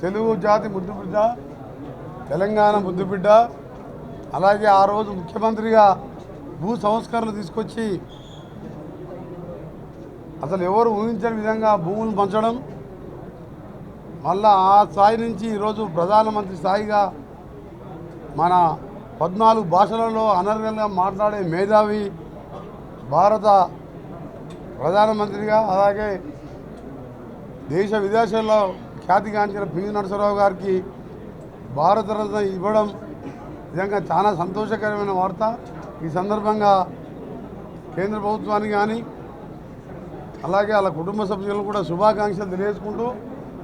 తెలుగు జాతి ముద్దుబిడ్డ తెలంగాణ ముద్దుబిడ్డ అలాగే ఆ రోజు ముఖ్యమంత్రిగా భూ సంస్కరణలు తీసుకొచ్చి అసలు ఎవరు ఊహించని విధంగా భూములు పంచడం మళ్ళా ఆ స్థాయి నుంచి ఈరోజు ప్రధానమంత్రి స్థాయిగా మన పద్నాలుగు భాషలలో అనర్గంగా మాట్లాడే మేధావి భారత ప్రధానమంత్రిగా అలాగే దేశ విదేశాల్లో ఖ్యాతిగాంచిన పివి నరసరావు గారికి భారతరత్న ఇవ్వడం నిజంగా చాలా సంతోషకరమైన వార్త. ఈ సందర్భంగా కేంద్ర ప్రభుత్వానికి కానీ అలాగే వాళ్ళ కుటుంబ సభ్యులు కూడా శుభాకాంక్షలు తెలియజేసుకుంటూ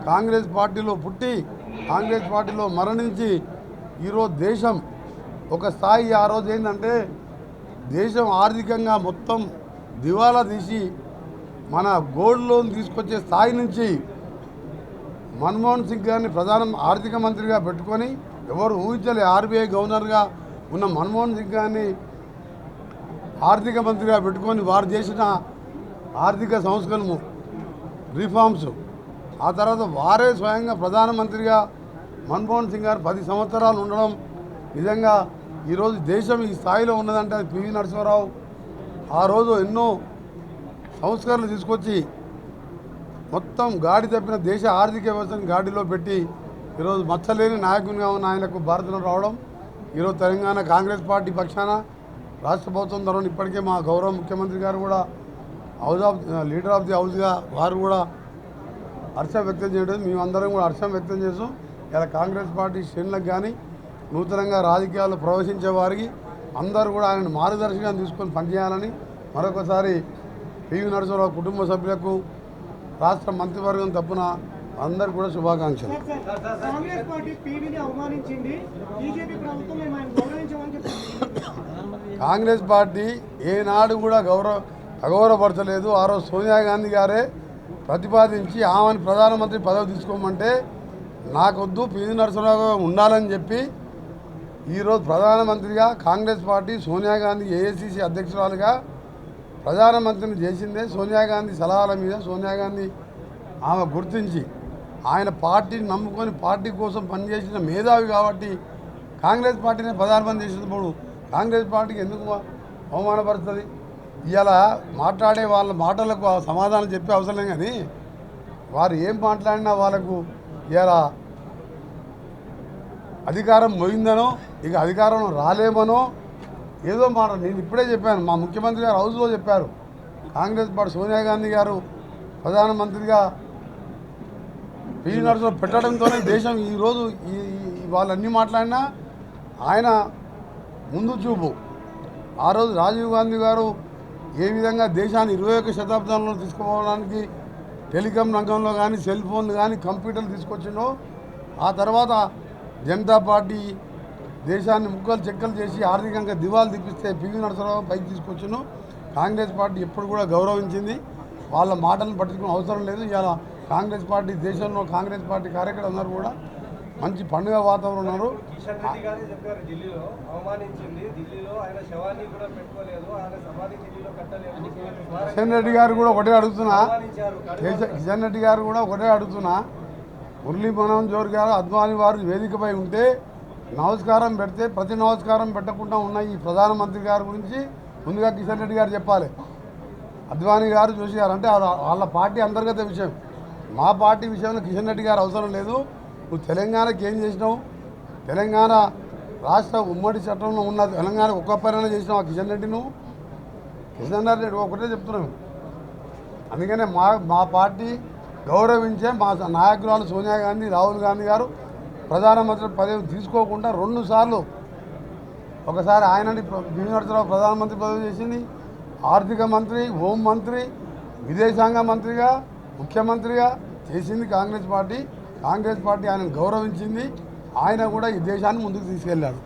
కాంగ్రెస్ పార్టీలో పుట్టి కాంగ్రెస్ పార్టీలో మరణించి ఈరోజు దేశం ఒక స్థాయి ఆ రోజు ఏంటంటే దేశం ఆర్థికంగా మొత్తం దివాలా తీసి మన గోల్డ్ లోన్ తీసుకొచ్చే స్థాయి నుంచి మన్మోహన్ సింగ్ గారిని ప్రధాన ఆర్థిక మంత్రిగా పెట్టుకొని ఎవరు ఊహించలే ఆర్బీఐ గవర్నర్గా ఉన్న మన్మోహన్ సింగ్ గారిని ఆర్థిక మంత్రిగా పెట్టుకొని వారు చేసిన ఆర్థిక సంస్కరణము రిఫార్మ్స్ ఆ తర్వాత వారే స్వయంగా ప్రధానమంత్రిగా మన్మోహన్ సింగ్ గారు పది సంవత్సరాలు ఉండడం నిజంగా ఈరోజు దేశం ఈ స్థాయిలో ఉన్నదంటే అది పివి నరసింహరావు ఆ రోజు ఎన్నో సంస్కరణలు తీసుకొచ్చి మొత్తం గాడి తప్పిన దేశ ఆర్థిక వ్యవస్థను గాడిలో పెట్టి ఈరోజు మచ్చలేని నాయకునిగా ఉన్న ఆయనకు భారతలో రావడం ఈరోజు తెలంగాణ కాంగ్రెస్ పార్టీ పక్షాన రాష్ట్ర ప్రభుత్వం తరఫున ఇప్పటికే మా గౌరవ ముఖ్యమంత్రి గారు కూడా house of leader of the హౌస్గా వారు కూడా హర్షం వ్యక్తం చేయడం మేమందరం కూడా హర్షం వ్యక్తం చేస్తాం ఇలా కాంగ్రెస్ పార్టీ శ్రేణులకు కానీ నూతనంగా రాజకీయాల్లో ప్రవేశించే వారికి అందరూ కూడా ఆయన మార్గదర్శకంగా తీసుకొని పనిచేయాలని మరొకసారి పివి నరసింహరావు కుటుంబ సభ్యులకు రాష్ట్ర మంత్రివర్గం తప్పున అందరు కూడా శుభాకాంక్షలు. కాంగ్రెస్ పార్టీ ఏనాడు కూడా గౌరవ అగౌరవపరచలేదు. ఆ రోజు సోనియా గాంధీ గారే ప్రతిపాదించి ఆమెను ప్రధానమంత్రి పదవి తీసుకోమంటే నాకొద్దు పివి నరసింహరావు ఉండాలని చెప్పి ఈరోజు ప్రధానమంత్రిగా Congress party Sonia Gandhi A I C C అధ్యక్షురాలుగా ప్రధానమంత్రిని చేసిందే సోనియా గాంధీ సలహాల మీద సోనియా గాంధీ ఆమె గుర్తించి ఆయన పార్టీని నమ్ముకొని పార్టీ కోసం పనిచేసిన మేధావి కాబట్టి కాంగ్రెస్ పార్టీని ప్రధానమంత్రి చేసినప్పుడు కాంగ్రెస్ పార్టీకి ఎందుకు అవమానపరుస్తుంది? ఇలా మాట్లాడే వాళ్ళ మాటలకు సమాధానం చెప్పే అవసరం లేదు కానీ వారు ఏం మాట్లాడినా వాళ్ళకు ఇలా అధికారం పోయిందనో ఇక అధికారం రాలేమనో ఏదో మాట నేను ఇప్పుడే చెప్పాను మా ముఖ్యమంత్రి గారు హౌస్లో చెప్పారు. కాంగ్రెస్ పార్టీ సోనియా గాంధీ గారు ప్రధానమంత్రిగా పీవీ నరసింహ పెట్టడంతోనే దేశం ఈరోజు ఈ ఈ- వాళ్ళన్నీ మాట్లాడినా ఆయన ముందు చూపు. ఆ రోజు రాజీవ్ గాంధీ గారు ఏ విధంగా దేశాన్ని ఇరవై ఒక్క శతాబ్దంలో తీసుకుపోవడానికి టెలికాం రంగంలో కానీ సెల్ ఫోన్లు కానీ కంప్యూటర్లు తీసుకొచ్చిండో ఆ తర్వాత జనతా పార్టీ దేశాన్ని ముక్కలు చెక్కలు చేసి ఆర్థికంగా దివాలు తీపిస్తే పివి నరసరావు పైకి తీసుకొచ్చును. కాంగ్రెస్ పార్టీ ఎప్పుడు కూడా గౌరవించింది. వాళ్ళ మాటలను పట్టించుకునే అవసరం లేదు. ఇవాళ కాంగ్రెస్ పార్టీ దేశంలో కాంగ్రెస్ పార్టీ కార్యకర్తలు అందరూ కూడా మంచి పండుగ వాతావరణం ఉన్నారు. కిషన్ రెడ్డి గారే కూడా ఒకటే అడుగుతున్నా. కిషన్ రెడ్డి గారు కూడా ఒకటే అడుగుతున్నా. మురళీ మనోహర్ జోర్ గారు అద్వాని వారు వేదికపై ఉంటే నమస్కారం పెడితే ప్రతి నమస్కారం పెట్టకుండా ఉన్న ఈ ప్రధానమంత్రి గారి గురించి ముందుగా కిషన్ రెడ్డి గారు చెప్పాలి. అద్వానీ గారు చూసారు అంటే వాళ్ళ- వాళ్ళ పార్టీ అంతర్గత విషయం. మా పార్టీ విషయంలో కిషన్ రెడ్డి గారు అవసరం లేదు. నువ్వు తెలంగాణకి ఏం చేసినావు? తెలంగాణ రాష్ట్ర ఉమ్మడి చట్టంలో ఉన్న తెలంగాణ ఒక్క పరిణామం చేసినావు ఆ కిషన్ రెడ్డి నువ్వు కిషన్ రెడ్డి ఒకటే చెప్తున్నాను అందుకనే మా మా పార్టీ గౌరవించే మా నాయకురాలు సోనియా గాంధీ రాహుల్ గాంధీ గారు ప్రధానమంత్రి పదవి తీసుకోకుండా రెండు సార్లు ఒకసారి ఆయనని నరసింహరావు ప్రధానమంత్రి పదవి చేసింది. ఆర్థిక మంత్రి హోం మంత్రి విదేశాంగ మంత్రిగా ముఖ్యమంత్రిగా చేసింది కాంగ్రెస్ పార్టీ. కాంగ్రెస్ పార్టీ ఆయనను గౌరవించింది. ఆయన కూడా ఈ దేశాన్ని ముందుకు తీసుకెళ్ళాడు